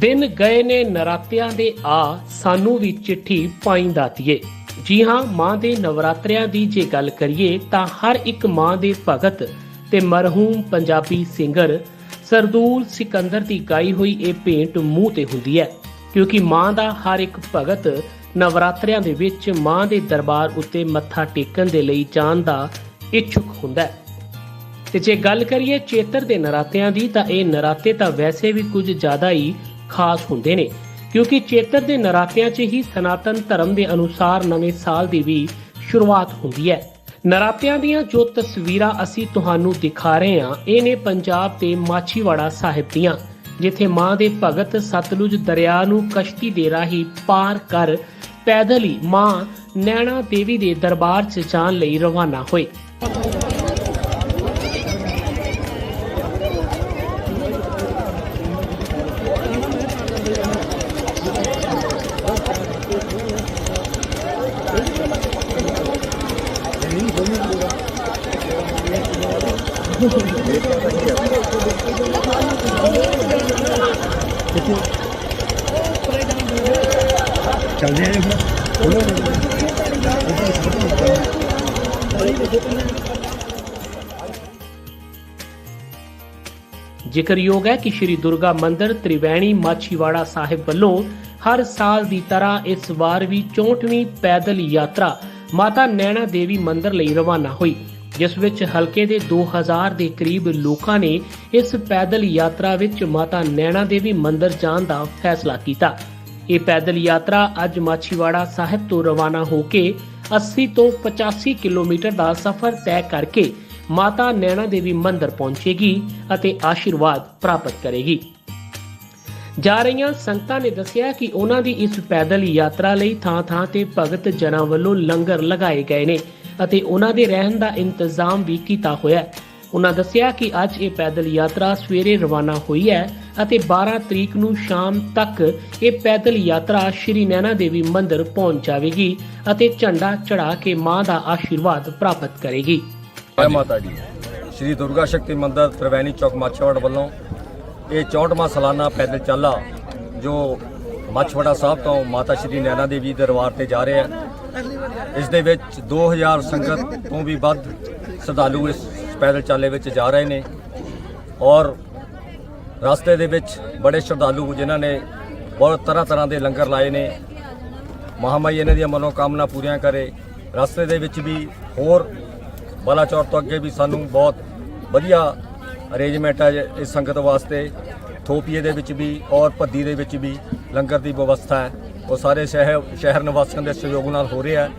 ਦਿਨ ਗਏ ਨੇ ਨਰਾਤਿਆਂ ਦੇ ਆ, ਸਾਨੂੰ ਵੀ ਚਿੱਠੀ ਪਾਈ ਦਾਤੀਏ ਜੀ ਹਾਂ, ਮਾਂ ਦੇ ਨਵਰਾਤਰਿਆਂ ਦੀ ਜੇ ਗੱਲ ਕਰੀਏ ਤਾਂ ਹਰ ਇੱਕ ਮਾਂ ਦੇ ਭਗਤ ਤੇ ਮਰਹੂਮ ਪੰਜਾਬੀ ਸਿੰਗਰ ਸਰਦੂਲ ਸਿਕੰਦਰ ਦੀ ਗਾਈ ਹੋਈ ਇਹ ਭੇਂਟ ਮੂੰਹ ਤੇ ਹੁੰਦੀ ਹੈ, ਕਿਉਂਕਿ ਮਾਂ ਦਾ ਹਰ ਇੱਕ ਭਗਤ ਨਵਰਾਤਰਿਆਂ ਦੇ ਵਿੱਚ ਮਾਂ ਦੇ ਦਰਬਾਰ ਉੱਤੇ ਮੱਥਾ ਟੇਕਣ ਦੇ ਲਈ ਜਾਣ ਦਾ ਇੱਛੁਕ ਹੁੰਦਾ ਹੈ। ਤੇ ਜੇ ਗੱਲ ਕਰੀਏ ਚੇਤਰ ਦੇ ਨਰਾਤਿਆਂ ਦੀ ਤਾਂ ਇਹ ਨਰਾਤੇ ਤਾਂ ਵੈਸੇ ਵੀ ਕੁਝ ਜ਼ਿਆਦਾ ਹੀ ਖਾਸ ਹੁੰਦੇ ਨੇ, ਕਿਉਂਕਿ ਚੇਤਰ ਦੇ ਨਰਾਤਿਆਂ 'ਚ ਹੀ ਸਨਾਤਨ ਧਰਮ ਦੇ ਅਨੁਸਾਰ ਨਵੇਂ ਸਾਲ ਦੀ ਵੀ ਸ਼ੁਰੂਆਤ ਹੁੰਦੀ ਹੈ। ਨਰਾਤਿਆਂ ਦੀਆਂ ਜੋ ਤਸਵੀਰਾਂ ਅਸੀਂ ਤੁਹਾਨੂੰ ਦਿਖਾ ਰਹੇ ਹਾਂ, ਇਹ ਨੇ ਪੰਜਾਬ ਦੇ ਮਾਛੀਵਾੜਾ ਸਾਹਿਬ ਦੀਆਂ, ਜਿੱਥੇ ਮਾਂ ਦੇ ਭਗਤ ਸਤਲੁਜ ਦਰਿਆ ਨੂੰ ਕਸ਼ਤੀ ਦੇ ਰਾਹੀਂ ਪਾਰ ਕਰ ਪੈਦਲ ਹੀ ਮਾਂ ਨੈਣਾ ਦੇਵੀ ਦੇ ਦਰਬਾਰ 'ਚ ਜਾਣ ਲਈ ਰਵਾਨਾ ਹੋਏ। ਜ਼ਿਕਰਯੋਗ ਹੈ ਕਿ ਸ਼੍ਰੀ ਦੁਰਗਾ ਮੰਦਿਰ ਤ੍ਰਿਵੈਣੀ ਮਾਛੀਵਾੜਾ ਸਾਹਿਬ ਵੱਲੋਂ ਹਰ ਸਾਲ ਦੀ ਤਰ੍ਹਾਂ ਇਸ ਵਾਰ ਵੀ 64ਵੀਂ ਪੈਦਲ ਯਾਤਰਾ ਮਾਤਾ ਨੈਣਾ ਦੇਵੀ ਮੰਦਿਰ ਲਈ ਰਵਾਨਾ ਹੋਈ, ਜਿਸ ਵਿੱਚ ਹਲਕੇ ਦੇ 2000 ਦੇ ਕਰੀਬ ਲੋਕਾਂ ਨੇ ਇਸ ਪੈਦਲ ਯਾਤਰਾ ਵਿੱਚ ਮਾਤਾ ਨੈਣਾ ਦੇਵੀ ਮੰਦਿਰ ਜਾਣ ਦਾ ਫੈਸਲਾ ਕੀਤਾ। ਇਹ ਪੈਦਲ ਯਾਤਰਾ ਅੱਜ ਮਾਛੀਵਾੜਾ ਸਾਹਿਬ ਤੋਂ ਰਵਾਨਾ ਹੋ ਕੇ 80 ਤੋਂ 85 ਕਿਲੋਮੀਟਰ ਦਾ ਸਫ਼ਰ ਤੈਅ ਕਰਕੇ ਮਾਤਾ ਨੈਣਾ ਦੇਵੀ ਮੰਦਿਰ ਪਹੁੰਚੇਗੀ ਅਤੇ ਆਸ਼ੀਰਵਾਦ ਪ੍ਰਾਪਤ ਕਰੇਗੀ। ਜਾ ਰਹੀਆਂ ਸੰਗਤਾਂ ਨੇ ਦੱਸਿਆ ਕਿ ਉਹਨਾਂ ਦੀ ਇਸ ਪੈਦਲ ਯਾਤਰਾ ਲਈ ਥਾਂ-ਥਾਂ ਤੇ ਭਗਤ ਜਨਾਂ ਵੱਲੋਂ ਲੰਗਰ ਲਗਾਏ ਗਏ ਨੇ ਅਤੇ ਉਹਨਾਂ ਦੇ ਰਹਿਣ ਦਾ ਇੰਤਜ਼ਾਮ ਵੀ ਕੀਤਾ ਹੋਇਆ ਹੈ। ਉਹਨਾਂ ਦੱਸਿਆ ਕਿ ਅੱਜ ਇਹ ਪੈਦਲ ਯਾਤਰਾ ਸਵੇਰੇ ਰਵਾਨਾ ਹੋਈ ਹੈ ਅਤੇ 12 ਤਰੀਕ ਨੂੰ ਸ਼ਾਮ ਤੱਕ ਇਹ ਪੈਦਲ ਯਾਤਰਾ ਸ਼੍ਰੀ ਨੈਣਾ ਦੇਵੀ ਮੰਦਿਰ ਪਹੁੰਚ ਜਾਵੇਗੀ ਅਤੇ ਝੰਡਾ ਚੜਾ ਕੇ ਮਾਂ ਦਾ ਆਸ਼ੀਰਵਾਦ ਪ੍ਰਾਪਤ ਕਰੇਗੀ। ਜੈ ਮਾਤਾ ਦੀ। ਸ਼੍ਰੀ ਦੁਰਗਾ ਸ਼ਕਤੀ ਮੰਦਿਰ ਤ੍ਰਿਵੈਣੀ ਚੌਕ ਮਾਛੀਵਾੜਾ ਵੱਲੋਂ ਇਹ 64ਵਾਂ ਸਾਲਾਨਾ ਪੈਦਲ ਚਾਲਾ ਜੋ ਮਾਛੀਵਾੜਾ ਸਾਹਿਬ ਤੋਂ ਮਾਤਾ ਸ਼੍ਰੀ ਨੈਣਾ ਦੇਵੀ ਦੇ ਦਰਬਾਰ ਤੇ ਜਾ ਰਿਹਾ ਹੈ। ਇਸ ਦੇ ਵਿੱਚ 2000 ਸੰਗਤ ਤੋਂ ਵੀ ਵੱਧ ਸ਼ਰਧਾਲੂ ਇਸ ਪੈਦਲ ਚਾਲੇ ਵਿੱਚ ਜਾ ਰਹੇ ਨੇ ਔਰ ਰਸਤੇ ਦੇ ਵਿੱਚ ਬੜੇ ਸ਼ਰਧਾਲੂ ਜਿਨ੍ਹਾਂ ਨੇ ਬਹੁਤ ਤਰ੍ਹਾਂ ਤਰ੍ਹਾਂ ਦੇ ਲੰਗਰ ਲਾਏ ਨੇ। ਮਹਾਮਾਈ ਇਹਨਾਂ ਦੀਆਂ ਮਨੋਕਾਮਨਾ ਪੂਰੀਆਂ ਕਰੇ। ਰਸਤੇ ਦੇ ਵਿੱਚ ਵੀ ਹੋਰ ਬਲਾਚੌਰ ਤੋਂ ਅੱਗੇ ਵੀ ਸਾਨੂੰ ਬਹੁਤ ਵਧੀਆ ਅਰੇਂਜਮੈਂਟ ਹੈ ਇਸ ਸੰਗਤ ਵਾਸਤੇ। ਥੋਪੀਏ ਦੇ ਵਿੱਚ ਵੀ ਔਰ ਭੱਦੀ ਦੇ ਵਿੱਚ ਵੀ ਲੰਗਰ ਦੀ ਵਿਵਸਥਾ ਹੈ। ਉਹ ਸਾਰੇ ਸ਼ਹਿਰ ਸ਼ਹਿਰ ਨਿਵਾਸੀਆਂ ਦੇ ਸਹਿਯੋਗ ਨਾਲ ਹੋ ਰਿਹਾ ਹੈ।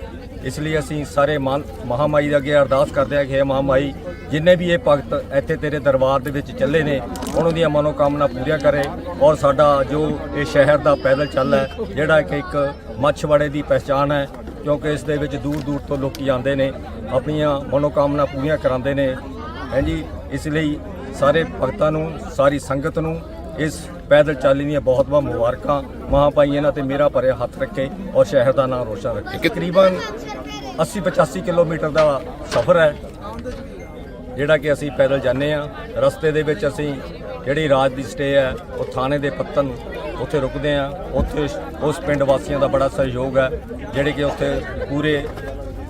ਇਸ ਲਈ ਅਸੀਂ ਸਾਰੇ ਮਾਨ- ਮਹਾਮਾਈ ਦੇ ਅੱਗੇ ਅਰਦਾਸ ਕਰਦੇ ਹਾਂ ਕਿ ਇਹ ਮਹਾਮਾਈ, ਜਿੰਨੇ ਵੀ ਇਹ ਭਗਤ ਇੱਥੇ ਤੇਰੇ ਦਰਬਾਰ ਦੇ ਵਿੱਚ ਚੱਲੇ ਨੇ, ਉਹਨਾਂ ਦੀਆਂ ਮਨੋਕਾਮਨਾ ਪੂਰੀਆਂ ਕਰੇ ਔਰ ਸਾਡਾ ਜੋ ਇਹ ਸ਼ਹਿਰ ਦਾ ਪੈਦਲ ਚੱਲ ਹੈ, ਜਿਹੜਾ ਕਿ ਇੱਕ ਮੱਛਵਾੜੇ ਦੀ ਪਛਾਣ ਹੈ ਕਿਉਂਕਿ ਇਸ ਦੇ ਵਿੱਚ ਦੂਰ ਦੂਰ ਤੋਂ ਲੋਕੀ ਆਉਂਦੇ ਨੇ, ਆਪਣੀਆਂ ਮਨੋਕਾਮਨਾ ਪੂਰੀਆਂ ਕਰਾਉਂਦੇ ਨੇ। ਹਾਂਜੀ ਇਸ ਲਈ ਸਾਰੇ ਭਗਤਾਂ ਨੂੰ, ਸਾਰੀ ਸੰਗਤ ਨੂੰ ਇਸ ਪੈਦਲ ਚਾਲੀ ਦੀਆਂ ਬਹੁਤ ਬਹੁਤ ਮੁਬਾਰਕਾਂ। ਮਹਾਪਾਈ ਇਹਨਾਂ ਤੇ ਮੇਰਾ ਭਰਿਆ ਹੱਥ ਰੱਖੇ ਔਰ ਸ਼ਹਿਰ ਦਾ ਨਾਮ ਰੋਸ਼ਨ ਰੱਖੇ। ਤਕਰੀਬਨ 80 85 ਕਿਲੋਮੀਟਰ ਦਾ ਸਫ਼ਰ ਹੈ, ਜਿਹੜਾ ਕਿ ਅਸੀਂ ਪੈਦਲ ਜਾਂਦੇ ਆ ਰਸਤੇ ਦੇ ਵਿੱਚ ਅਸੀਂ ਜਿਹੜੀ ਰਾਤ ਦੀ ਸਟੇ ਹੈ ਉਹ ਥਾਣੇ ਦੇ ਪੱਤਨ ਉੱਥੇ ਰੁਕਦੇ ਆ ਉੱਥੇ ਉਸ ਪਿੰਡ ਵਾਸੀਆਂ ਦਾ ਬੜਾ ਸਹਿਯੋਗ ਹੈ ਜਿਹੜੇ ਕਿ ਉੱਥੇ ਪੂਰੇ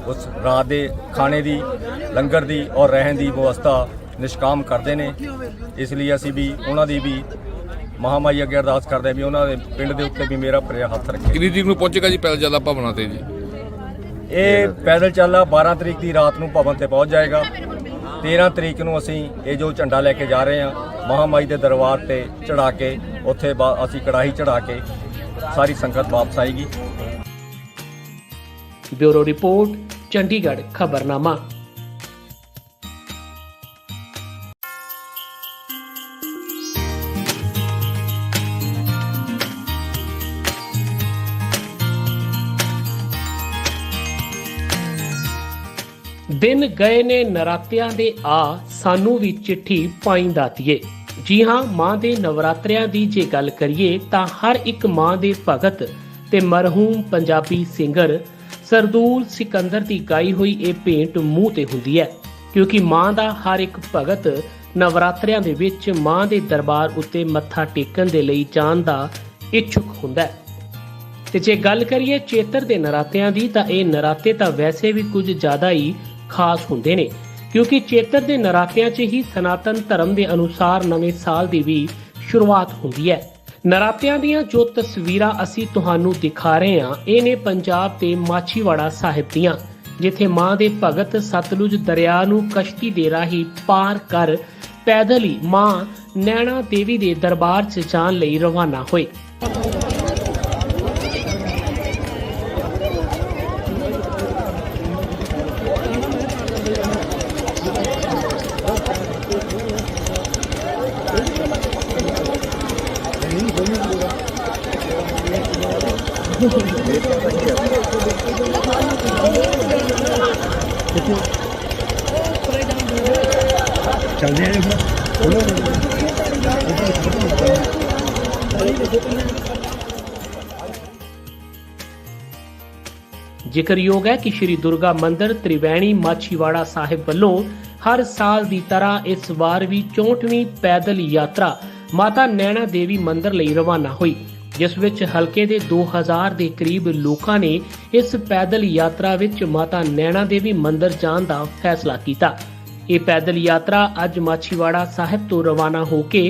ਉਸ ਰਾਤ ਦੇ ਖਾਣੇ ਦੀ ਲੰਗਰ ਦੀ ਔਰ ਰਹਿਣ ਦੀ ਵਿਵਸਥਾ ਨਿਸ਼ਕਾਮ ਕਰਦੇ ਨੇ। ਇਸ ਲਈ ਅਸੀਂ ਵੀ ਉਹਨਾਂ ਦੀ ਵੀ ਮਹਾਮਾਈ ਅੱਗੇ ਅਰਦਾਸ ਕਰਦੇ ਹਾਂ ਵੀ ਉਹਨਾਂ ਦੇ ਪਿੰਡ ਦੇ ਉੱਤੇ ਵੀ ਮੇਰਾ ਭਰਿਆ ਹੱਥ ਰੱਖੇ। ਕਿੰਨੀ ਤਰੀਕ ਨੂੰ ਪਹੁੰਚੇਗਾ ਜੀ ਪੈਦਲ ਚੱਲਾ ਭਵਨਾਂ ਤੇ ਜੀ? ਇਹ ਪੈਦਲ ਚੱਲਾ 12 ਤਰੀਕ ਦੀ ਰਾਤ ਨੂੰ ਭਵਨ ਤੇ ਪਹੁੰਚ ਜਾਏਗਾ। 13 ਤਰੀਕ ਨੂੰ ਅਸੀਂ ਇਹ ਜੋ ਝੰਡਾ ਲੈ ਕੇ ਜਾ ਰਹੇ ਹਾਂ ਮਹਾਮਾਈ ਦੇ ਦਰਬਾਰ ਤੇ ਚੜਾ ਕੇ, ਉੱਥੇ ਬਾ- ਅਸੀਂ ਕੜਾਹੀ ਚੜਾ ਕੇ ਸਾਰੀ ਸੰਗਤ ਵਾਪਸ ਆਏਗੀ। ਬਿਊਰੋ ਰਿਪੋਰਟ, ਚੰਡੀਗੜ੍ਹ, ਖਬਰਨਾਮਾ। ਦਿਨ ਗਏ ਨੇ ਨਰਾਤਿਆਂ ਦੇ ਆ, ਸਾਨੂੰ ਵੀ ਚਿੱਠੀ ਪਾਈ ਦਾਤੀਏ ਜੀ ਹਾਂ, ਮਾਂ ਦੇ ਨਵਰਾਤਰਿਆਂ ਦੀ ਜੇ ਗੱਲ ਕਰੀਏ ਤਾਂ ਹਰ ਇੱਕ ਮਾਂ ਦੇ ਭਗਤ ਤੇ ਮਰਹੂਮ ਪੰਜਾਬੀ ਸਿੰਗਰ ਸਰਦੂਲ ਸਿਕੰਦਰ ਦੀ ਗਾਈ ਹੋਈ ਇਹ ਭੇਂਟ ਮੂੰਹ ਤੇ ਹੁੰਦੀ ਹੈ, ਕਿਉਂਕਿ ਮਾਂ ਦਾ ਹਰ ਇੱਕ ਭਗਤ ਨਵਰਾਤਰਿਆਂ ਦੇ ਵਿੱਚ ਮਾਂ ਦੇ ਦਰਬਾਰ ਉੱਤੇ ਮੱਥਾ ਟੇਕਣ ਦੇ ਲਈ ਜਾਣ ਦਾ ਇੱਛੁਕ ਹੁੰਦਾ ਹੈ। ਤੇ ਜੇ ਗੱਲ ਕਰੀਏ ਚੇਤਰ ਦੇ ਨਰਾਤਿਆਂ ਦੀ ਤਾਂ ਇਹ ਨਰਾਤੇ ਤਾਂ ਵੈਸੇ ਵੀ ਕੁਝ ਜ਼ਿਆਦਾ ਹੀ ਖਾਸ ਹੁੰਦੇ ਨੇ, ਕਿਉਂਕਿ ਚੇਤਰ ਦੇ ਨਰਾਤਿਆਂ 'ਚ ਹੀ ਸਨਾਤਨ ਧਰਮ ਦੇ ਅਨੁਸਾਰ ਨਵੇਂ ਸਾਲ ਦੀ ਵੀ ਸ਼ੁਰੂਆਤ ਹੁੰਦੀ ਹੈ। ਨਰਾਤਿਆਂ ਦੀਆਂ ਜੋ ਤਸਵੀਰਾਂ ਅਸੀਂ ਤੁਹਾਨੂੰ ਦਿਖਾ ਰਹੇ ਹਾਂ, ਇਹ ਨੇ ਪੰਜਾਬ ਦੇ ਮਾਛੀਵਾੜਾ ਸਾਹਿਬ ਦੀਆਂ, ਜਿੱਥੇ ਮਾਂ ਦੇ ਭਗਤ ਸਤਲੁਜ ਦਰਿਆ ਨੂੰ ਕਸ਼ਤੀ ਦੇ ਰਾਹੀਂ ਪਾਰ ਕਰ ਪੈਦਲ ਹੀ ਮਾਂ ਨੈਣਾ ਦੇਵੀ ਦੇ ਦਰਬਾਰ 'ਚ ਜਾਣ ਲਈ ਰਵਾਨਾ ਹੋਏ। ਜ਼ਿਕਰਯੋਗ ਹੈ ਕਿ ਸ਼੍ਰੀ ਦੁਰਗਾ ਮੰਦਿਰ ਤ੍ਰਿਵੈਣੀ ਮਾਛੀਵਾੜਾ ਸਾਹਿਬ ਵੱਲੋਂ ਹਰ ਸਾਲ ਦੀ ਤਰ੍ਹਾਂ ਇਸ ਵਾਰ ਵੀ 64ਵੀਂ ਪੈਦਲ ਯਾਤਰਾ ਮਾਤਾ ਨੈਣਾ ਦੇਵੀ ਮੰਦਿਰ ਲਈ ਰਵਾਨਾ ਹੋਈ, ਜਿਸ ਵਿੱਚ ਹਲਕੇ ਦੇ 2000 ਦੇ ਕਰੀਬ ਲੋਕਾਂ ਨੇ ਇਸ ਪੈਦਲ ਯਾਤਰਾ ਵਿੱਚ ਮਾਤਾ ਨੈਣਾ ਦੇਵੀ ਮੰਦਿਰ ਜਾਣ ਦਾ ਫੈਸਲਾ ਕੀਤਾ। ਇਹ ਪੈਦਲ ਯਾਤਰਾ ਅੱਜ ਮਾਛੀਵਾੜਾ ਸਾਹਿਬ ਤੋਂ ਰਵਾਨਾ ਹੋ ਕੇ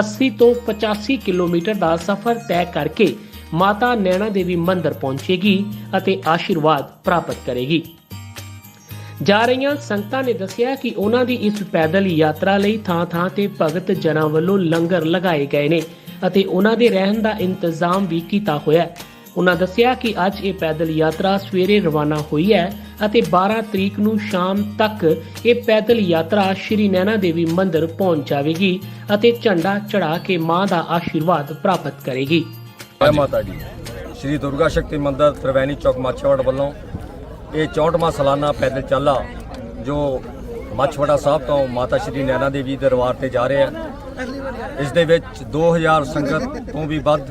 80 ਤੋਂ 85 ਕਿਲੋਮੀਟਰ ਦਾ ਸਫ਼ਰ ਤੈਅ ਕਰਕੇ ਮਾਤਾ ਨੈਣਾ ਦੇਵੀ ਮੰਦਿਰ ਪਹੁੰਚੇਗੀ ਅਤੇ ਆਸ਼ੀਰਵਾਦ ਪ੍ਰਾਪਤ ਕਰੇਗੀ। ਜਾ ਰਹੀਆਂ ਸੰਗਤਾਂ ਨੇ ਦੱਸਿਆ ਕਿ ਉਹਨਾਂ ਦੀ ਇਸ ਪੈਦਲ ਯਾਤਰਾ ਲਈ ਥਾਂ-ਥਾਂ ਤੇ ਭਗਤ ਜਨਾਂ ਵੱਲੋਂ ਲੰਗਰ ਲਗਾਏ ਗਏ ਨੇ ਅਤੇ ਉਹਨਾਂ ਦੇ ਰਹਿਣ ਦਾ ਇੰਤਜ਼ਾਮ ਵੀ ਕੀਤਾ ਹੋਇਆ ਹੈ। ਉਹਨਾਂ ਦੱਸਿਆ ਕਿ ਅੱਜ ਇਹ ਪੈਦਲ ਯਾਤਰਾ ਸਵੇਰੇ ਰਵਾਨਾ ਹੋਈ ਹੈ ਅਤੇ 12 ਤਰੀਕ ਨੂੰ ਸ਼ਾਮ ਤੱਕ ਇਹ ਪੈਦਲ ਯਾਤਰਾ ਸ਼੍ਰੀ ਨੈਣਾ ਦੇਵੀ ਮੰਦਿਰ ਪਹੁੰਚ ਜਾਵੇਗੀ ਅਤੇ ਝੰਡਾ ਚੜਾ ਕੇ ਮਾਂ ਦਾ ਆਸ਼ੀਰਵਾਦ ਪ੍ਰਾਪਤ ਕਰੇਗੀ। ਜੈ ਮਾਤਾ ਦੀ। ਸ਼੍ਰੀ ਦੁਰਗਾ ਸ਼ਕਤੀ ਮੰਦਿਰ ਤ੍ਰਿਵੈਣੀ ਚੌਕ ਮਾਛੀਵਾੜਾ ਵੱਲੋਂ ਇਹ 64ਵਾਂ ਸਾਲਾਨਾ ਪੈਦਲ ਚਾਲਾ ਜੋ ਮਾਛੀਵਾੜਾ ਸਾਹਿਬ ਤੋਂ ਮਾਤਾ ਸ਼੍ਰੀ ਨੈਣਾ ਦੇਵੀ ਦਰਬਾਰ ਤੇ ਜਾ ਰਿਹਾ ਹੈ। ਇਸ ਦੇ ਵਿੱਚ 2000 ਸੰਗਤ ਤੋਂ ਵੀ ਵੱਧ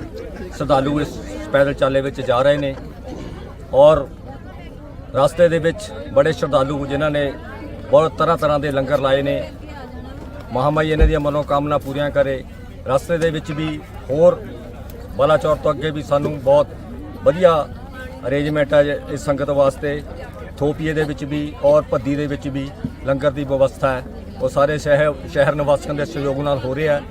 ਸ਼ਰਧਾਲੂ ਇਸ ਪੈਦਲ ਚਾਲੇ ਵਿੱਚ ਜਾ ਰਹੇ ਨੇ ਔਰ ਰਸਤੇ ਦੇ ਵਿੱਚ ਬੜੇ ਸ਼ਰਧਾਲੂ ਜਿਨ੍ਹਾਂ ਨੇ ਬਹੁਤ ਤਰ੍ਹਾਂ ਤਰ੍ਹਾਂ ਦੇ ਲੰਗਰ ਲਾਏ ਨੇ। ਮਹਾਮਾਈ ਇਹਨਾਂ ਦੀਆਂ ਮਨੋਕਾਮਨਾ ਪੂਰੀਆਂ ਕਰੇ। ਰਸਤੇ ਦੇ ਵਿੱਚ ਵੀ ਹੋਰ ਬਲਾਚੌਰ ਤੋਂ ਅੱਗੇ ਵੀ ਸਾਨੂੰ ਬਹੁਤ ਵਧੀਆ ਅਰੇਂਜਮੈਂਟ ਹੈ ਇਸ ਸੰਗਤ ਵਾਸਤੇ। ਥੋਪੀਏ ਦੇ ਵਿੱਚ ਵੀ ਔਰ ਭੱਦੀ ਦੇ ਵਿੱਚ ਵੀ ਲੰਗਰ ਦੀ ਵਿਵਸਥਾ ਹੈ। ਉਹ ਸਾਰੇ ਸ਼ਹਿਰ ਸ਼ਹਿਰ ਨਿਵਾਸੀਆਂ ਦੇ ਸਹਿਯੋਗ ਨਾਲ ਹੋ ਰਿਹਾ ਹੈ।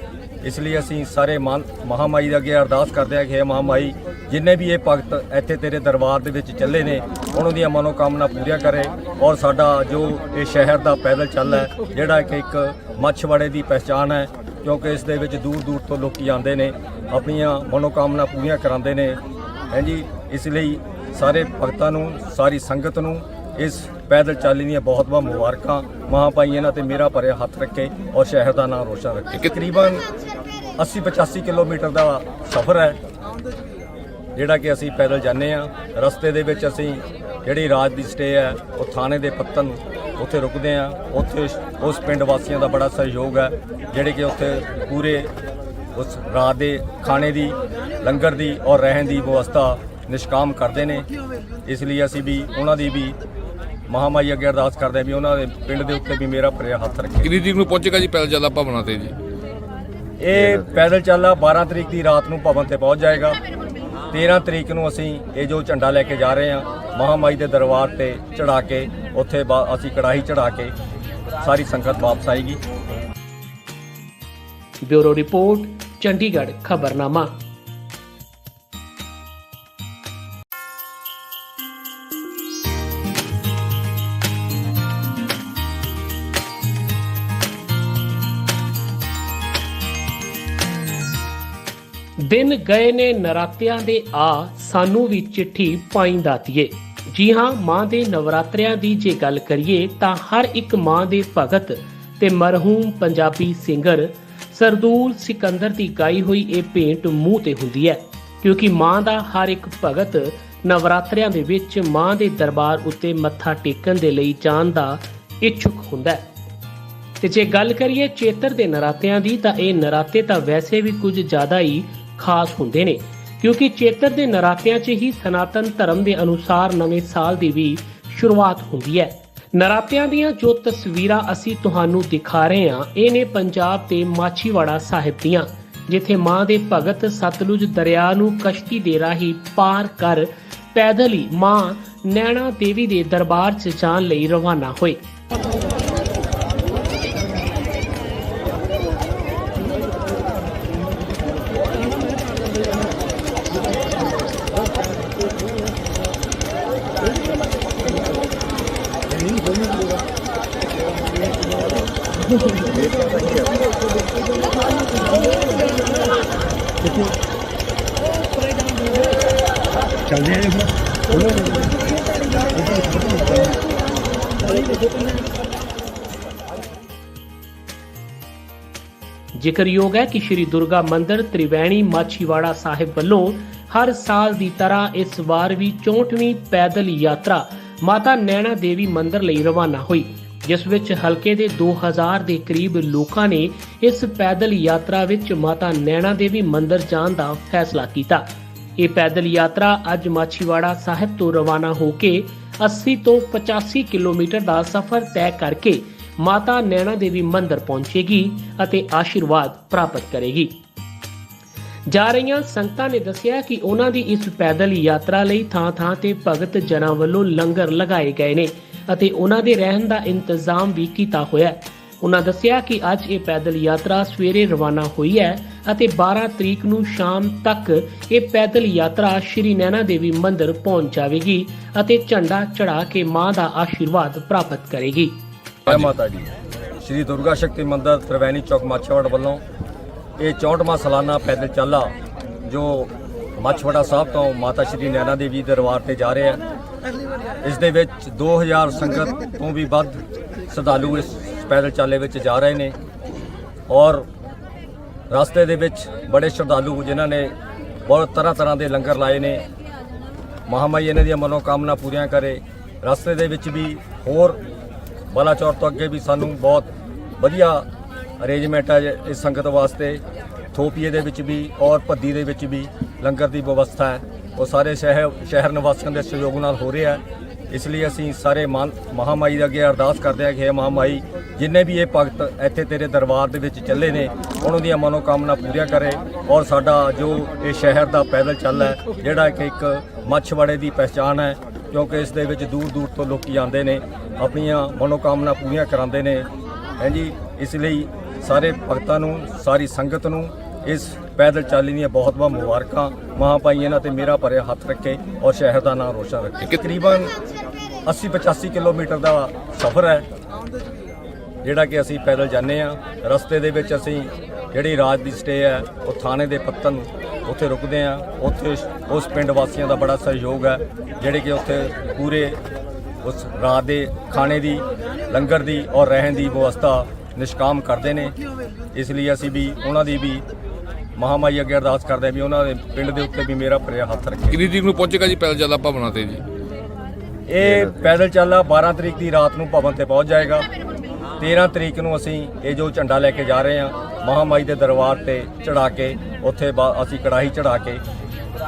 ਇਸ ਲਈ ਅਸੀਂ ਸਾਰੇ ਮਾਨ- ਮਹਾਮਾਈ ਦੇ ਅੱਗੇ ਅਰਦਾਸ ਕਰਦੇ ਹਾਂ ਕਿ ਇਹ ਮਹਾਮਾਈ, ਜਿੰਨੇ ਵੀ ਇਹ ਭਗਤ ਇੱਥੇ ਤੇਰੇ ਦਰਬਾਰ ਦੇ ਵਿੱਚ ਚੱਲੇ ਨੇ, ਉਹਨਾਂ ਦੀਆਂ ਮਨੋਕਾਮਨਾ ਪੂਰੀਆਂ ਕਰੇ ਔਰ ਸਾਡਾ ਜੋ ਇਹ ਸ਼ਹਿਰ ਦਾ ਪੈਦਲ ਚੱਲ ਹੈ, ਜਿਹੜਾ ਕਿ ਇੱਕ ਮੱਛਵਾੜੇ ਦੀ ਪਛਾਣ ਹੈ ਕਿਉਂਕਿ ਇਸ ਦੇ ਵਿੱਚ ਦੂਰ ਦੂਰ ਤੋਂ ਲੋਕੀ ਆਉਂਦੇ ਨੇ, ਆਪਣੀਆਂ ਮਨੋਕਾਮਨਾ ਪੂਰੀਆਂ ਕਰਾਉਂਦੇ ਨੇ। ਹਾਂਜੀ ਇਸ ਲਈ ਸਾਰੇ ਭਗਤਾਂ ਨੂੰ, ਸਾਰੀ ਸੰਗਤ ਨੂੰ ਇਸ ਪੈਦਲ ਚਾਲੀ ਦੀਆਂ ਬਹੁਤ ਬਹੁਤ ਮੁਬਾਰਕਾਂ। ਮਹਾਪਾਈ ਇਹਨਾਂ ਤੇ ਮੇਰਾ ਭਰਿਆ ਹੱਥ ਰੱਖੇ ਔਰ ਸ਼ਹਿਰ ਦਾ ਨਾਮ ਰੋਸ਼ਨ ਰੱਖੇ। ਤਕਰੀਬਨ 80 85 ਕਿਲੋਮੀਟਰ ਦਾ ਸਫ਼ਰ ਹੈ, ਜਿਹੜਾ ਕਿ ਅਸੀਂ ਪੈਦਲ ਜਾਂਦੇ ਆ ਰਸਤੇ ਦੇ ਵਿੱਚ ਅਸੀਂ ਜਿਹੜੀ ਰਾਤ ਦੀ ਸਟੇ ਹੈ, ਉਹ ਥਾਣੇ ਦੇ ਪੱਤਨ ਉੱਥੇ ਰੁਕਦੇ ਆ ਉੱਥੇ ਉਸ ਪਿੰਡ ਵਾਸੀਆਂ ਦਾ ਬੜਾ ਸਹਿਯੋਗ ਹੈ ਜਿਹੜੇ ਕਿ ਉੱਥੇ ਪੂਰੇ ਉਸ ਰਾਤ ਦੇ ਖਾਣੇ ਦੀ ਲੰਗਰ ਦੀ ਔਰ ਰਹਿਣ ਦੀ ਵਿਵਸਥਾ ਨਿਸ਼ਕਾਮ ਕਰਦੇ ਨੇ। ਇਸ ਲਈ ਅਸੀਂ ਵੀ ਉਹਨਾਂ ਦੀ ਵੀ ਮਹਾਮਾਈ ਅੱਗੇ ਅਰਦਾਸ ਕਰਦੇ ਹਾਂ ਵੀ ਉਹਨਾਂ ਦੇ ਪਿੰਡ ਦੇ ਉੱਤੇ ਵੀ ਮੇਰਾ ਭਰਿਆ ਹੱਥ ਰੱਖੇ। ਕਿੰਨੀ ਤਰੀਕ ਨੂੰ ਪਹੁੰਚੇਗਾ ਜੀ ਪੈਦਲ ਚੱਲਾ ਭਵਨਾਂ ਤੇ ਜੀ? ਇਹ ਪੈਦਲ ਚੱਲਾ 12 ਤਰੀਕ ਦੀ ਰਾਤ ਨੂੰ ਭਵਨ ਤੇ ਪਹੁੰਚ ਜਾਏਗਾ। 13 ਤਰੀਕ ਨੂੰ ਅਸੀਂ ਇਹ ਜੋ ਝੰਡਾ ਲੈ ਕੇ ਜਾ ਰਹੇ ਹਾਂ, ਮਹਾਮਾਈ ਦੇ ਦਰਬਾਰ ਤੇ ਚੜਾ ਕੇ, ਉੱਥੇ ਅਸੀਂ ਕੜਾਹੀ ਚੜਾ ਕੇ ਸਾਰੀ ਸੰਗਤ ਵਾਪਸ ਆਏਗੀ। ਬਿਊਰੋ ਰਿਪੋਰਟ, ਚੰਡੀਗੜ੍ਹ, ਖਬਰਨਾਮਾ। ਦਿਨ ਗਏ ਨੇ ਨਰਾਤਿਆਂ ਦੇ ਆ, ਸਾਨੂੰ ਵੀ ਚਿੱਠੀ ਪਾਈ ਦਾਤੀਏ ਜੀ ਹਾਂ, ਮਾਂ ਦੇ ਨਵਰਾਤਰਿਆਂ ਦੀ ਜੇ ਗੱਲ ਕਰੀਏ, ਤਾਂ ਹਰ ਇੱਕ ਮਾਂ ਦੇ ਭਗਤ ਤੇ ਮਰਹੂਮ ਪੰਜਾਬੀ ਸਿੰਗਰ ਸਰਦੂਲ ਸਿਕੰਦਰ ਦੀ ਗਾਈ ਹੋਈ ਇਹ ਭੇਂਟ ਮੂੰਹ ਤੇ ਹੁੰਦੀ ਹੈ, ਕਿਉਂਕਿ ਮਾਂ ਦਾ ਹਰ ਇੱਕ ਭਗਤ ਨਵਰਾਤਰਿਆਂ ਦੇ ਵਿੱਚ ਮਾਂ ਦੇ ਦਰਬਾਰ ਉੱਤੇ ਮੱਥਾ ਟੇਕਣ ਦੇ ਲਈ ਜਾਣ ਦਾ ਇੱਛੁਕ ਹੁੰਦਾ ਹੈ। ਤੇ ਜੇ ਗੱਲ ਕਰੀਏ ਚੇਤਰ ਦੇ ਨਰਾਤਿਆਂ ਦੀ, ਤਾਂ ਇਹ ਨਰਾਤੇ ਤਾਂ ਵੈਸੇ ਵੀ ਕੁਝ ਜ਼ਿਆਦਾ ਹੀ ਖਾਸ ਹੁੰਦੇ ਨੇ, ਕਿਉਂਕਿ ਚੇਤਰ ਦੇ ਨਰਾਤਿਆਂ 'ਚ ਹੀ ਸਨਾਤਨ ਧਰਮ ਦੇ ਅਨੁਸਾਰ ਨਵੇਂ ਸਾਲ ਦੀ ਵੀ ਸ਼ੁਰੂਆਤ ਹੁੰਦੀ ਹੈ। ਨਰਾਤਿਆਂ ਦੀਆਂ ਜੋ ਤਸਵੀਰਾਂ ਅਸੀਂ ਤੁਹਾਨੂੰ ਦਿਖਾ ਰਹੇ ਹਾਂ, ਇਹ ਨੇ ਪੰਜਾਬ ਦੇ ਮਾਛੀਵਾੜਾ ਸਾਹਿਬ ਦੀਆਂ, ਜਿੱਥੇ ਮਾਂ ਦੇ ਭਗਤ ਸਤਲੁਜ ਦਰਿਆ ਨੂੰ ਕਸ਼ਤੀ ਦੇ ਰਾਹੀਂ ਪਾਰ ਕਰ ਪੈਦਲ ਹੀ ਮਾਂ ਨੈਣਾ ਦੇਵੀ ਦੇ ਦਰਬਾਰ 'ਚ ਜਾਣ ਲਈ ਰਵਾਨਾ ਹੋਏ। ਜ਼ਿਕਰਯੋਗ ਹੈ ਕਿ ਸ਼੍ਰੀ ਦੁਰਗਾ ਮੰਦਿਰ ਤ੍ਰਿਵੈਣੀ ਮਾਛੀਵਾੜਾ ਸਾਹਿਬ ਵੱਲੋਂ ਹਰ ਸਾਲ ਦੀ ਤਰ੍ਹਾਂ ਇਸ ਵਾਰ ਵੀ 64ਵੀਂ ਪੈਦਲ ਯਾਤਰਾ ਮਾਤਾ ਨੈਣਾ ਦੇਵੀ ਮੰਦਿਰ ਲਈ ਰਵਾਨਾ ਹੋਈ, ਜਿਸ ਵਿੱਚ ਹਲਕੇ ਦੇ 2000 ਦੇ ਕਰੀਬ ਲੋਕਾਂ ਨੇ ਇਸ ਪੈਦਲ ਯਾਤਰਾ ਵਿੱਚ ਮਾਤਾ ਨੈਣਾ ਦੇਵੀ ਮੰਦਿਰ ਜਾਣ ਦਾ ਫੈਸਲਾ ਕੀਤਾ। ਇਹ ਪੈਦਲ ਯਾਤਰਾ ਅੱਜ ਮਾਛੀਵਾੜਾ ਸਾਹਿਬ ਤੋਂ ਰਵਾਨਾ ਹੋ ਕੇ 80 ਤੋਂ 85 ਕਿਲੋਮੀਟਰ ਦਾ ਸਫ਼ਰ ਤੈਅ ਕਰਕੇ ਮਾਤਾ ਨੈਣਾ ਦੇਵੀ ਮੰਦਿਰ ਪਹੁੰਚੇਗੀ ਅਤੇ ਆਸ਼ੀਰਵਾਦ ਪ੍ਰਾਪਤ ਕਰੇਗੀ। ਜਾ ਰਹੀਆਂ ਸੰਗਤਾਂ ਨੇ ਦੱਸਿਆ ਕਿ ਉਹਨਾਂ ਦੀ ਇਸ ਪੈਦਲ ਯਾਤਰਾ ਲਈ ਥਾਂ-ਥਾਂ ਤੇ ਭਗਤ ਜਨਾਂ ਵੱਲੋਂ ਲੰਗਰ ਲਗਾਏ ਗਏ ਨੇ ਅਤੇ ਉਹਨਾਂ ਦੇ ਰਹਿਣ ਦਾ ਇੰਤਜ਼ਾਮ ਵੀ ਕੀਤਾ ਹੋਇਆ ਹੈ। ਉਹਨਾਂ ਦੱਸਿਆ ਕਿ ਅੱਜ ਇਹ ਪੈਦਲ ਯਾਤਰਾ ਸਵੇਰੇ ਰਵਾਨਾ ਹੋਈ ਹੈ ਅਤੇ 12 ਤਰੀਕ ਨੂੰ ਸ਼ਾਮ ਤੱਕ ਇਹ ਪੈਦਲ ਯਾਤਰਾ ਸ਼੍ਰੀ ਨੈਣਾ ਦੇਵੀ ਮੰਦਿਰ ਪਹੁੰਚ ਜਾਵੇਗੀ ਅਤੇ ਝੰਡਾ ਚੜਾ ਕੇ ਮਾਂ ਦਾ ਆਸ਼ੀਰਵਾਦ ਪ੍ਰਾਪਤ ਕਰੇਗੀ। ਜੈ ਮਾਤਾ ਦੀ। ਸ਼੍ਰੀ ਦੁਰਗਾ ਸ਼ਕਤੀ ਮੰਦਿਰ ਤ੍ਰਿਵੈਣੀ ਚੌਕ ਮਾਛੀਵਾੜਾ ਵੱਲੋਂ ਇਹ 64ਵਾਂ ਸਾਲਾਨਾ ਪੈਦਲ ਚਾਲਾ ਜੋ ਮਾਛੀਵਾੜਾ ਸਾਹਿਬ ਤੋਂ ਮਾਤਾ ਸ਼੍ਰੀ ਨੈਣਾ ਦੇਵੀ ਦਰਬਾਰ ਤੇ ਜਾ ਰਿਹਾ ਹੈ। ਇਸ ਦੇ ਵਿੱਚ 2000 ਸੰਗਤ ਤੋਂ ਵੀ ਵੱਧ ਸ਼ਰਧਾਲੂ ਇਸ ਪੈਦਲ ਚਾਲੇ ਵਿੱਚ ਜਾ ਰਹੇ ਨੇ ਔਰ ਰਸਤੇ ਦੇ ਵਿੱਚ ਬੜੇ ਸ਼ਰਧਾਲੂ ਜਿਨ੍ਹਾਂ ਨੇ ਬਹੁਤ ਤਰ੍ਹਾਂ ਤਰ੍ਹਾਂ ਦੇ ਲੰਗਰ ਲਾਏ ਨੇ। ਮਹਾਮਾਈ ਇਹਨਾਂ ਦੀਆਂ ਮਨੋਕਾਮਨਾ ਪੂਰੀਆਂ ਕਰੇ। ਰਸਤੇ ਦੇ ਵਿੱਚ ਵੀ ਹੋਰ ਬਲਾਚੌਰ ਤੋਂ ਅੱਗੇ ਵੀ ਸਾਨੂੰ ਬਹੁਤ ਵਧੀਆ ਅਰੇਂਜਮੈਂਟ ਹੈ ਇਸ ਸੰਗਤ ਵਾਸਤੇ। ਥੋਪੀਏ ਦੇ ਵਿੱਚ ਵੀ ਔਰ ਭੱਦੀ ਦੇ ਵਿੱਚ ਵੀ ਲੰਗਰ ਦੀ ਵਿਵਸਥਾ ਹੈ। ਉਹ ਸਾਰੇ ਸ਼ਹਿਰ ਸ਼ਹਿਰ ਨਿਵਾਸੀਆਂ ਦੇ ਸਹਿਯੋਗ ਨਾਲ ਹੋ ਰਿਹਾ ਇਸ ਲਈ ਅਸੀਂ ਸਾਰੇ ਮਾਨ- ਮਹਾਮਾਈ ਦੇ ਅੱਗੇ ਅਰਦਾਸ ਕਰਦੇ ਹਾਂ ਕਿ ਇਹ ਮਹਾਮਾਈ, ਜਿੰਨੇ ਵੀ ਇਹ ਭਗਤ ਇੱਥੇ ਤੇਰੇ ਦਰਬਾਰ ਦੇ ਵਿੱਚ ਚੱਲੇ ਨੇ, ਉਹਨਾਂ ਦੀਆਂ ਮਨੋਕਾਮਨਾ ਪੂਰੀਆਂ ਕਰੇ ਔਰ ਸਾਡਾ ਜੋ ਇਹ ਸ਼ਹਿਰ ਦਾ ਪੈਦਲ ਚੱਲ ਹੈ, ਜਿਹੜਾ ਕਿ ਇੱਕ ਮੱਛਵਾੜੇ ਦੀ ਪਛਾਣ ਹੈ ਕਿਉਂਕਿ ਇਸ ਦੇ ਵਿੱਚ ਦੂਰ ਦੂਰ ਤੋਂ ਲੋਕੀ ਆਉਂਦੇ ਨੇ, ਆਪਣੀਆਂ ਮਨੋਕਾਮਨਾ ਪੂਰੀਆਂ ਕਰਾਉਂਦੇ ਨੇ। ਹਾਂਜੀ ਇਸ ਲਈ ਸਾਰੇ ਭਗਤਾਂ ਨੂੰ, ਸਾਰੀ ਸੰਗਤ ਨੂੰ ਇਸ ਪੈਦਲ ਚਾਲੀ ਦੀਆਂ ਬਹੁਤ ਬਹੁਤ ਮੁਬਾਰਕਾਂ। ਮਹਾਂਪਾਈ ਇਹਨਾਂ ਤੇ ਮੇਰਾ ਭਰਿਆ ਹੱਥ ਰੱਖੇ ਔਰ ਸ਼ਹਿਰ ਦਾ ਨਾਮ ਰੋਸ਼ਨ ਰੱਖੇ। ਤਕਰੀਬਨ 80 85 ਕਿਲੋਮੀਟਰ ਦਾ ਸਫ਼ਰ ਹੈ, ਜਿਹੜਾ ਕਿ ਅਸੀਂ ਪੈਦਲ ਜਾਂਦੇ ਆ ਰਸਤੇ ਦੇ ਵਿੱਚ ਅਸੀਂ ਜਿਹੜੀ ਰਾਤ ਦੀ ਸਟੇ ਹੈ ਉਹ ਥਾਣੇ ਦੇ ਪੱਤਨ ਉੱਥੇ ਰੁਕਦੇ ਆ ਉੱਥੇ ਉਸ ਪਿੰਡ ਵਾਸੀਆਂ ਦਾ ਬੜਾ ਸਹਿਯੋਗ ਹੈ ਜਿਹੜੇ ਕਿ ਉੱਥੇ ਪੂਰੇ ਉਸ ਰਾਤ ਦੇ ਖਾਣੇ ਦੀ ਲੰਗਰ ਦੀ ਔਰ ਰਹਿਣ ਦੀ ਵਿਵਸਥਾ ਨਿਸ਼ਕਾਮ ਕਰਦੇ ਨੇ। ਇਸ ਲਈ ਅਸੀਂ ਵੀ ਉਹਨਾਂ ਦੀ ਵੀ ਮਹਾਮਾਈ ਅੱਗੇ ਅਰਦਾਸ ਕਰਦੇ ਹਾਂ ਵੀ ਉਹਨਾਂ ਦੇ ਪਿੰਡ ਦੇ ਉੱਤੇ ਵੀ ਮੇਰਾ ਭਰਿਆ ਹੱਥ ਰੱਖੇ। ਕਿੰਨੀ ਤਰੀਕ ਨੂੰ ਪਹੁੰਚੇਗਾ ਜੀ ਪੈਦਲ ਚੱਲਾ ਭਵਨਾਂ ਤੇ ਜੀ? ਇਹ ਪੈਦਲ ਚੱਲਾ 12 ਤਰੀਕ ਦੀ ਰਾਤ ਨੂੰ ਭਵਨ ਤੇ ਪਹੁੰਚ ਜਾਏਗਾ। 13 ਤਰੀਕ ਨੂੰ ਅਸੀਂ ਇਹ ਜੋ ਝੰਡਾ ਲੈ ਕੇ ਜਾ ਰਹੇ ਹਾਂ, ਮਹਾਮਾਈ ਦੇ ਦਰਬਾਰ ਤੇ ਚੜਾ ਕੇ, ਉੱਥੇ ਬਾ- ਅਸੀਂ ਕੜਾਹੀ ਚੜਾ ਕੇ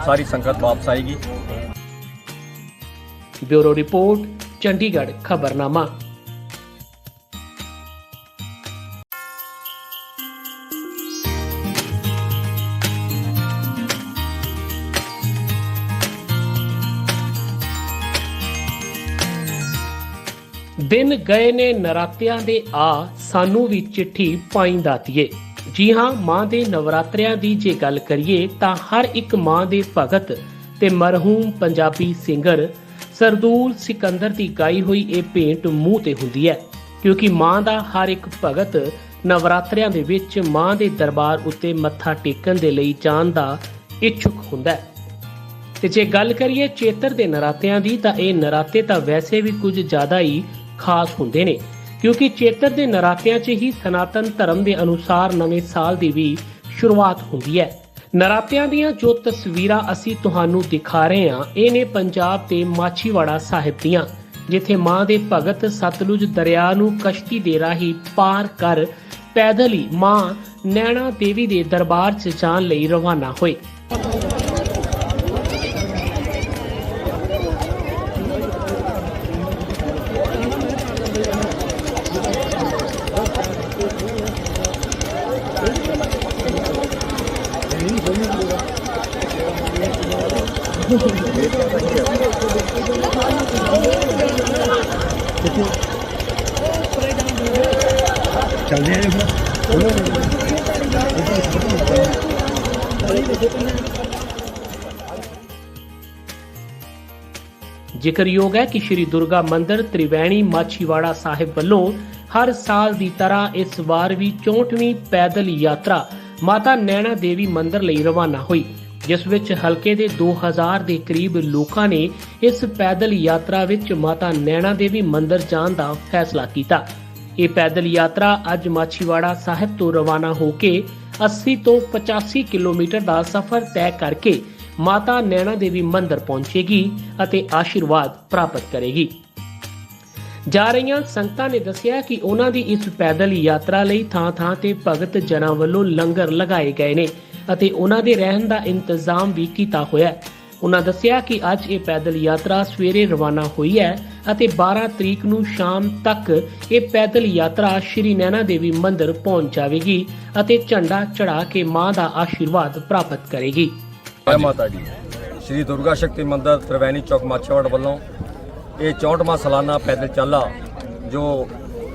ਸਾਰੀ ਸੰਗਤ ਵਾਪਸ ਆਏਗੀ। ਬਿਊਰੋ ਰਿਪੋਰਟ, ਚੰਡੀਗੜ੍ਹ, ਖਬਰਨਾਮਾ। ਦਿਨ ਗਏ ਨੇ ਨਰਾਤਿਆਂ ਦੇ ਆ, ਸਾਨੂੰ ਵੀ ਚਿੱਠੀ ਪਾਈ ਦਾਤੀਏ ਜੀ ਹਾਂ, ਮਾਂ ਦੇ ਨਵਰਾਤਰਿਆਂ ਦੀ ਜੇ ਗੱਲ ਕਰੀਏ, ਤਾਂ ਹਰ ਇੱਕ ਮਾਂ ਦੇ ਭਗਤ ਤੇ ਮਰਹੂਮ ਪੰਜਾਬੀ ਸਿੰਗਰ ਸਰਦੂਲ ਸਿਕੰਦਰ ਦੀ ਗਾਈ ਹੋਈ ਇਹ ਭੇਂਟ ਮੂੰਹ ਤੇ ਹੁੰਦੀ ਹੈ, ਕਿਉਂਕਿ ਮਾਂ ਦਾ ਹਰ ਇੱਕ ਭਗਤ ਨਵਰਾਤਰਿਆਂ ਦੇ ਵਿੱਚ ਮਾਂ ਦੇ ਦਰਬਾਰ ਉੱਤੇ ਮੱਥਾ ਟੇਕਣ ਦੇ ਲਈ ਜਾਣ ਦਾ ਇੱਛੁਕ ਹੁੰਦਾ ਹੈ। ਤੇ ਜੇ ਗੱਲ ਕਰੀਏ ਚੇਤਰ ਦੇ ਨਰਾਤਿਆਂ ਦੀ, ਤਾਂ ਇਹ ਨਰਾਤੇ ਤਾਂ ਵੈਸੇ ਵੀ ਕੁਝ ਜ਼ਿਆਦਾ ਹੀ ਖਾਸ ਹੁੰਦੇ ਨੇ, ਕਿਉਂਕਿ ਚੇਤਰ ਦੇ ਨਰਾਤਿਆਂ 'ਚ ਹੀ ਸਨਾਤਨ ਧਰਮ ਦੇ ਅਨੁਸਾਰ ਨਵੇਂ ਸਾਲ ਦੀ ਵੀ ਸ਼ੁਰੂਆਤ ਹੁੰਦੀ ਹੈ। ਨਰਾਤਿਆਂ ਦੀਆਂ ਜੋ ਤਸਵੀਰਾਂ ਅਸੀਂ ਤੁਹਾਨੂੰ ਦਿਖਾ ਰਹੇ ਹਾਂ, ਇਹ ਨੇ ਪੰਜਾਬ ਦੇ ਮਾਛੀਵਾੜਾ ਸਾਹਿਬ ਦੀਆਂ, ਜਿੱਥੇ ਮਾਂ ਦੇ ਭਗਤ ਸਤਲੁਜ ਦਰਿਆ ਨੂੰ ਕਸ਼ਤੀ ਦੇ ਰਾਹੀਂ ਪਾਰ ਕਰ ਪੈਦਲ ਹੀ ਮਾਂ ਨੈਣਾ ਦੇਵੀ ਦੇ ਦਰਬਾਰ 'ਚ ਜਾਣ ਲਈ ਰਵਾਨਾ ਹੋਏ। ਜ਼ਿਕਰਯੋਗ ਹੈ ਕਿ ਸ਼੍ਰੀ ਦੁਰਗਾ ਮੰਦਿਰ ਤ੍ਰਿਵੈਣੀ ਮਾਛੀਵਾੜਾ ਸਾਹਿਬ ਵੱਲੋਂ ਹਰ ਸਾਲ ਦੀ ਤਰ੍ਹਾਂ ਇਸ ਵਾਰ ਵੀ 64ਵੀਂ ਪੈਦਲ ਯਾਤਰਾ ਮਾਤਾ ਨੈਣਾ ਦੇਵੀ ਮੰਦਿਰ ਲਈ ਰਵਾਨਾ ਹੋਈ, ਜਿਸ ਵਿੱਚ ਹਲਕੇ ਦੇ 2000 ਦੇ ਕਰੀਬ ਲੋਕਾਂ ਨੇ ਇਸ ਪੈਦਲ ਯਾਤਰਾ ਵਿੱਚ ਮਾਤਾ ਨੈਣਾ ਦੇਵੀ ਮੰਦਿਰ ਜਾਣ ਦਾ ਫੈਸਲਾ ਕੀਤਾ। ਇਹ ਪੈਦਲ ਯਾਤਰਾ ਅੱਜ ਮਾਛੀਵਾੜਾ ਸਾਹਿਬ ਤੋਂ ਰਵਾਨਾ ਹੋ ਕੇ 80 ਤੋਂ 85 ਕਿਲੋਮੀਟਰ ਦਾ ਸਫ਼ਰ ਤੈਅ ਕਰਕੇ ਮਾਤਾ ਨੈਣਾ ਦੇਵੀ ਮੰਦਿਰ ਪਹੁੰਚੇਗੀ ਅਤੇ ਆਸ਼ੀਰਵਾਦ ਪ੍ਰਾਪਤ ਕਰੇਗੀ। ਜਾ ਰਹੀਆਂ ਸੰਗਤਾਂ ਨੇ ਦੱਸਿਆ ਕਿ ਉਹਨਾਂ ਦੀ ਇਸ ਪੈਦਲ ਯਾਤਰਾ ਲਈ ਥਾਂ-ਥਾਂ ਤੇ ਭਗਤ ਜਨਾਂ ਵੱਲੋਂ ਲੰਗਰ ਲਗਾਏ ਗਏ ਨੇ ਅਤੇ ਉਹਨਾਂ ਦੇ ਰਹਿਣ ਦਾ ਇੰਤਜ਼ਾਮ ਵੀ ਕੀਤਾ ਹੋਇਆ ਹੈ। ਉਹਨਾਂ ਦੱਸਿਆ ਕਿ ਅੱਜ ਇਹ ਪੈਦਲ ਯਾਤਰਾ ਸਵੇਰੇ ਰਵਾਨਾ ਹੋਈ ਹੈ ਅਤੇ 12 ਤਰੀਕ ਨੂੰ ਸ਼ਾਮ ਤੱਕ ਇਹ ਪੈਦਲ ਯਾਤਰਾ ਸ਼੍ਰੀ ਨੈਣਾ ਦੇਵੀ ਮੰਦਿਰ ਪਹੁੰਚ ਜਾਵੇਗੀ ਅਤੇ ਝੰਡਾ ਚੜਾ ਕੇ ਮਾਂ ਦਾ ਆਸ਼ੀਰਵਾਦ ਪ੍ਰਾਪਤ ਕਰੇਗੀ। ਜੈ ਮਾਤਾ ਦੀ। ਸ਼੍ਰੀ ਦੁਰਗਾ ਸ਼ਕਤੀ ਮੰਦਿਰ, ਤ੍ਰਿਵੈਣੀ ਚੌਕ, ਮਾਛੀਵਾੜਾ ਵੱਲੋਂ ਇਹ 64ਵਾਂ ਸਾਲਾਨਾ ਪੈਦਲ ਚਾਲਾ, ਜੋ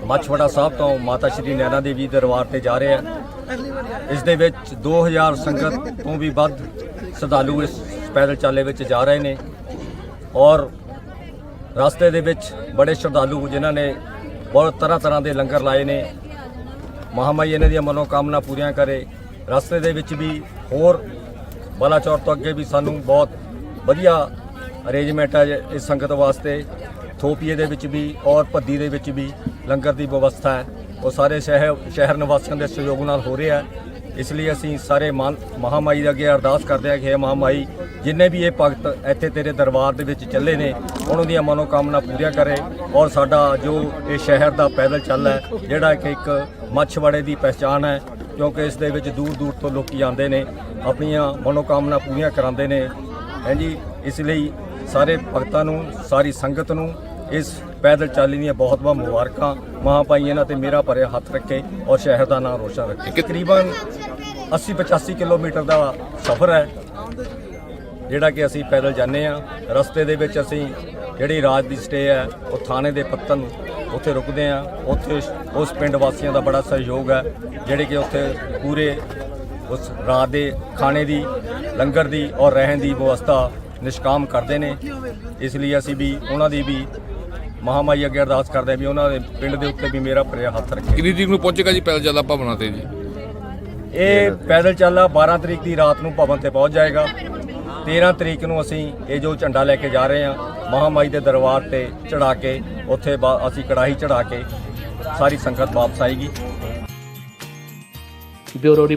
ਮਾਛੀਵਾੜਾ ਸਾਹਿਬ ਤੋਂ ਮਾਤਾ ਸ਼੍ਰੀ ਨੈਣਾ ਦੇਵੀ ਦਰਬਾਰ ਤੇ ਜਾ ਰਿਹਾ ਹੈ। ਇਸ ਦੇ ਵਿੱਚ 2000 ਸੰਗਤ ਤੋਂ ਵੀ ਵੱਧ ਸ਼ਰਧਾਲੂ ਇਸ ਪੈਦਲ ਚਾਲੇ ਵਿੱਚ ਜਾ ਰਹੇ ਨੇ ਔਰ ਰਸਤੇ ਦੇ ਵਿੱਚ ਬੜੇ ਸ਼ਰਧਾਲੂ ਜਿਨ੍ਹਾਂ ਨੇ ਬਹੁਤ ਤਰ੍ਹਾਂ ਤਰ੍ਹਾਂ ਦੇ ਲੰਗਰ ਲਾਏ ਨੇ। ਮਹਾਮਾਈ ਇਹਨਾਂ ਦੀਆਂ ਮਨੋਕਾਮਨਾ ਪੂਰੀਆਂ ਕਰੇ। ਰਸਤੇ ਦੇ ਵਿੱਚ ਵੀ ਹੋਰ ਬਾਲਾਚੌਰ ਤੋਂ ਅੱਗੇ ਵੀ ਸਾਨੂੰ ਬਹੁਤ ਵਧੀਆ ਅਰੇਂਜਮੈਂਟ ਹੈ ਇਸ ਸੰਗਤ ਵਾਸਤੇ। ਥੋਪੀਏ ਦੇ ਵਿੱਚ ਵੀ ਔਰ ਭੱਦੀ ਦੇ ਵਿੱਚ ਵੀ ਲੰਗਰ ਦੀ ਵਿਵਸਥਾ ਹੈ। ਉਹ ਸਾਰੇ ਸ਼ਹਿਰ ਸ਼ਹਿਰ ਨਿਵਾਸੀਆਂ ਦੇ ਸਹਿਯੋਗ ਨਾਲ ਹੋ ਰਿਹਾ ਹੈ। ਇਸ ਲਈ ਅਸੀਂ ਸਾਰੇ ਮਾਨ- ਮਹਾਮਾਈ ਦੇ ਅੱਗੇ ਅਰਦਾਸ ਕਰਦੇ ਹਾਂ ਕਿ ਇਹ ਮਹਾਮਾਈ, ਜਿੰਨੇ ਵੀ ਇਹ ਭਗਤ ਇੱਥੇ ਤੇਰੇ ਦਰਬਾਰ ਦੇ ਵਿੱਚ ਚੱਲੇ ਨੇ ਉਹਨਾਂ ਦੀਆਂ ਮਨੋਕਾਮਨਾ ਪੂਰੀਆਂ ਕਰੇ ਔਰ ਸਾਡਾ ਜੋ ਇਹ ਸ਼ਹਿਰ ਦਾ ਪੈਦਲ ਚੱਲ ਹੈ, ਜਿਹੜਾ ਕਿ ਇੱਕ ਮੱਛਵਾੜੇ ਦੀ ਪਛਾਣ ਹੈ ਕਿਉਂਕਿ ਇਸ ਦੇ ਵਿੱਚ ਦੂਰ ਦੂਰ ਤੋਂ ਲੋਕੀ ਆਉਂਦੇ ਨੇ ਆਪਣੀਆਂ ਮਨੋਕਾਮਨਾ ਪੂਰੀਆਂ ਕਰਾਉਂਦੇ ਨੇ। ਹਾਂਜੀ ਇਸ ਲਈ ਸਾਰੇ ਭਗਤਾਂ ਨੂੰ ਸਾਰੀ ਸੰਗਤ ਨੂੰ ਇਸ ਪੈਦਲ ਚਾਲੀ ਦੀਆਂ ਬਹੁਤ ਬਹੁਤ ਮੁਬਾਰਕਾਂ। ਮਹਾਂਪਾਈ ਇਹਨਾਂ ਤੇ ਮੇਰਾ ਭਰਿਆ ਹੱਥ ਰੱਖੇ ਔਰ ਸ਼ਹਿਰ ਦਾ ਨਾਮ ਰੋਸ਼ਨ ਰੱਖੇ। ਤਕਰੀਬਨ 80 85 ਕਿਲੋਮੀਟਰ ਦਾ ਸਫ਼ਰ ਹੈ ਜਿਹੜਾ ਕਿ ਅਸੀਂ ਪੈਦਲ ਜਾਂਦੇ ਆ ਰਸਤੇ ਦੇ ਵਿੱਚ ਅਸੀਂ ਜਿਹੜੀ ਰਾਤ ਦੀ ਸਟੇ ਹੈ ਉਹ ਥਾਣੇ ਦੇ ਪੱਤਨ ਉੱਥੇ ਰੁਕਦੇ ਆ ਉੱਥੇ ਉਸ ਪਿੰਡ ਵਾਸੀਆਂ ਦਾ ਬੜਾ ਸਹਿਯੋਗ ਹੈ ਜਿਹੜੇ ਕਿ ਉੱਥੇ ਪੂਰੇ ਉਸ ਰਾਤ ਦੇ ਖਾਣੇ ਦੀ ਲੰਗਰ ਦੀ ਔਰ ਰਹਿਣ ਦੀ ਵਿਵਸਥਾ ਨਿਸ਼ਕਾਮ ਕਰਦੇ ਨੇ। ਇਸ ਲਈ ਅਸੀਂ ਵੀ ਉਹਨਾਂ ਦੀ ਵੀ ਮਹਾਮਾਈ ਅੱਗੇ ਅਰਦਾਸ ਕਰਦੇ ਹਾਂ ਵੀ ਉਹਨਾਂ ਦੇ ਪਿੰਡ ਦੇ ਉੱਤੇ ਵੀ ਮੇਰਾ ਭਰਿਆ ਹੱਥ ਰੱਖੇ। ਕਿੰਨੀ ਤਰੀਕ ਨੂੰ ਪਹੁੰਚੇਗਾ ਜੀ ਪੈਦਲ ਚੱਲਾ ਭਵਨਾਂ ਤੇ ਜੀ? ਇਹ ਪੈਦਲ ਚੱਲਾ 12 ਤਰੀਕ ਦੀ ਰਾਤ ਨੂੰ ਭਵਨ ਤੇ ਪਹੁੰਚ ਜਾਏਗਾ। 13 ਤਰੀਕ ਨੂੰ ਅਸੀਂ ਇਹ ਜੋ ਝੰਡਾ ਲੈ ਕੇ ਜਾ ਰਹੇ ਹਾਂ, ਮਹਾਮਾਈ ਦੇ ਦਰਬਾਰ ਤੇ ਚੜਾ ਕੇ, ਉੱਥੇ ਬਾ- ਅਸੀਂ ਕੜਾਹੀ ਚੜਾ ਕੇ ਸਾਰੀ ਸੰਗਤ ਵਾਪਸ ਆਏਗੀ। ਬਿਊਰੋ